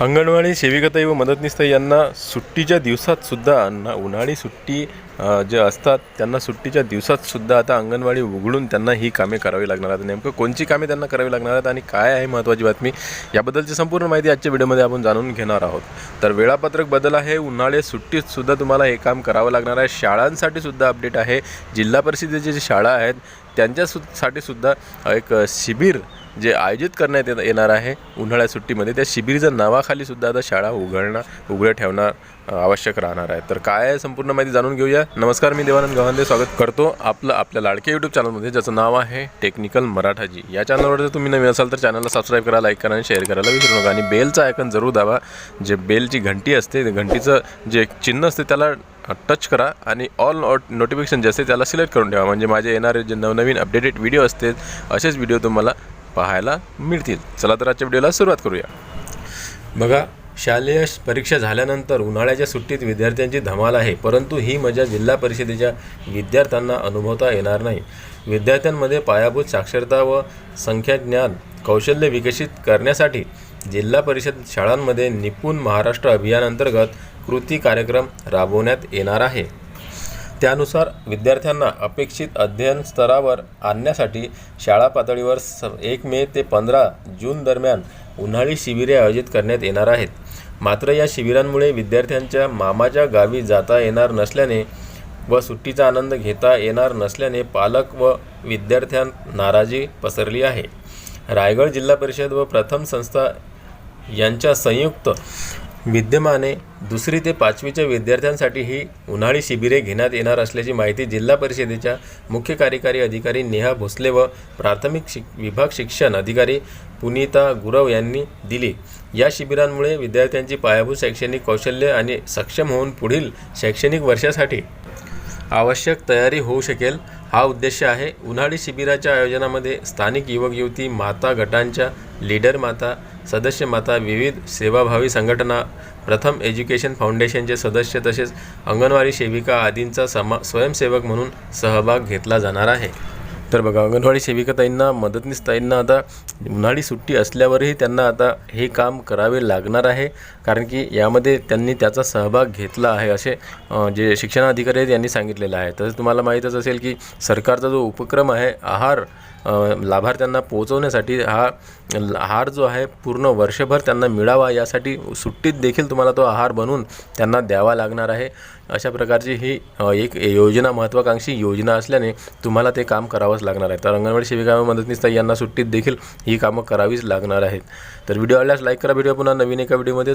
अंगणवाडी सेविकाताई व मदतनीसताई यांना सुट्टीच्या दिवसातसुद्धा ना उन्हाळी सुट्टी जे असतात त्यांना सुट्टीच्या दिवसातसुद्धा आता अंगणवाडी उघडून त्यांना ही कामे करावी लागणार आहेत. नेमकं कोणची कामे त्यांना करावी लागणार आहेत आणि काय आहे महत्त्वाची बातमी याबद्दलची संपूर्ण माहिती आजच्या व्हिडिओमध्ये आपण जाणून घेणार आहोत. तर वेळापत्रक बदल आहे उन्हाळी सुट्टीतसुद्धा तुम्हाला हे काम करावं लागणार आहे. शाळांसाठी सुद्धा अपडेट आहे. जिल्हा परिषदेची जी शाळा आहेत त्यांच्या सु साठी सुद्धा एक शिबिर जे आयोजित करण्यात येत- येणार आहे उन्हाळ्या सुट्टीमध्ये त्या शिबिरच्या नावाखाली सुद्धा आता शाळा उघडणं उघड्या ठेवणं आवश्यक राहणार आहे. तर काय आहे संपूर्ण माहिती जाणून घेऊया. नमस्कार मी देवानंद गव्हांदे स्वागत करतो आपलं आपल्या लाडके यूट्यूब चॅनलमध्ये ज्याचं नाव आहे टेक्निकल मराठाजी. या चॅनलवर जर तुम्ही नवीन असाल तर चॅनलला सबस्क्राईब करा लाईक करा आणि शेअर करायला विसरू नका. आणि बेलचं आयकन जरूर दाबा. जे बेलची घंटी असते घंटीचं जे चिन्ह असते त्याला टच करा आणि ऑल नोटिफिकेशन जे असते त्याला सिलेक्ट करून ठेवा. म्हणजे माझे येणारे जे नवनवीन अपडेटेड व्हिडिओ असतील असेच व्हिडिओ तुम्हाला पाहायला मिळतील. चला तर आजच्या व्हिडिओला सुरुवात करूया. बघा शालेय परीक्षा झाल्यानंतर उन्हाळ्याच्या सुट्टीत विद्यार्थ्यांची धमाल आहे परंतु ही मजा जिल्हा परिषदेच्या विद्यार्थ्यांना अनुभवता येणार नाही. विद्यार्थ्यांमध्ये पायाभूत साक्षरता व संख्याज्ञान कौशल्य विकसित करण्यासाठी जिल्हा परिषद शाळांमध्ये निपुण महाराष्ट्र अभियानांतर्गत कृती कार्यक्रम राबवण्यात येणार आहे. त्यानुसार विद्यार्थ्यांना अपेक्षित अध्ययन स्तरावर आणण्यासाठी शाळा पातळीवर स एक मे ते पंधरा जून दरम्यान उन्हाळी शिबिरे आयोजित करण्यात येणार आहेत. मात्र या शिबिरांमुळे विद्यार्थ्यांच्या मामाच्या गावी जाता येणार नसल्याने व सुट्टीचा आनंद घेता येणार नसल्याने पालक व विद्यार्थ्यां नाराजी पसरली आहे. रायगड जिल्हा परिषद व प्रथम संस्था यांच्या संयुक्त विद्यमाने दुसरी ते पाचवीच्या विद्यार्थ्यांसाठी ही उन्हाळी शिबिरे घेण्यात येणार असल्याची माहिती जिल्हा परिषदेच्या मुख्य कार्यकारी अधिकारी नेहा भोसले व प्राथमिक शिक विभाग शिक्षण अधिकारी पुनीता गुरव यांनी दिली. या शिबिरांमुळे विद्यार्थ्यांची पायाभूत शैक्षणिक कौशल्य आणि सक्षम होऊन पुढील शैक्षणिक वर्षासाठी आवश्यक तयारी होऊ शकेल. हा उद्देश आहे. उन्हाळी शिबिराच्या आयोजनामध्ये स्थानिक युवक युवती माता गटांच्या लीडर माता सदस्य माता विविध सेवाभावी संघटना प्रथम एज्युकेशन फाउंडेशनचे सदस्य तसेच अंगणवाडी सेविका आदींचा समा स्वयंसेवक म्हणून सहभाग घेतला जाणार आहे. तर बघा अंगणवाडी सेविकाताईंना मदतनीसताईंना आता उन्हाळी सुट्टी असल्यावरही त्यांना आता हे काम करावे लागणार आहे. कारण की यामध्ये त्यांनी त्याचा सहभाग घेतला आहे असे जे जे शिक्षणाधिकारी आहेत यांनी सांगितलेलं आहे. तसंच तुम्हाला माहीतच असेल की सरकारचा जो उपक्रम आहे आहार लाभार्थ्यांना पोहोचवण्यासाठी हा आहार जो आहे पूर्ण वर्षभर त्यांना मिळावा यासाठी सुट्टीत देखील तुम्हाला तो आहार बनवून त्यांना द्यावा लागणार आहे. अशा प्रकारची ही एक योजना महत्त्वाकांक्षी योजना असल्याने तुम्हाला ते काम करावंच लागणार आहे. तर अंगणवाडी सेविका व यांना सुट्टीत देखील ही कामं करावीच लागणार आहेत. तर व्हिडिओ आवडल्यास लाईक करा. व्हिडिओ पुन्हा नवीन एका व्हिडिओमध्ये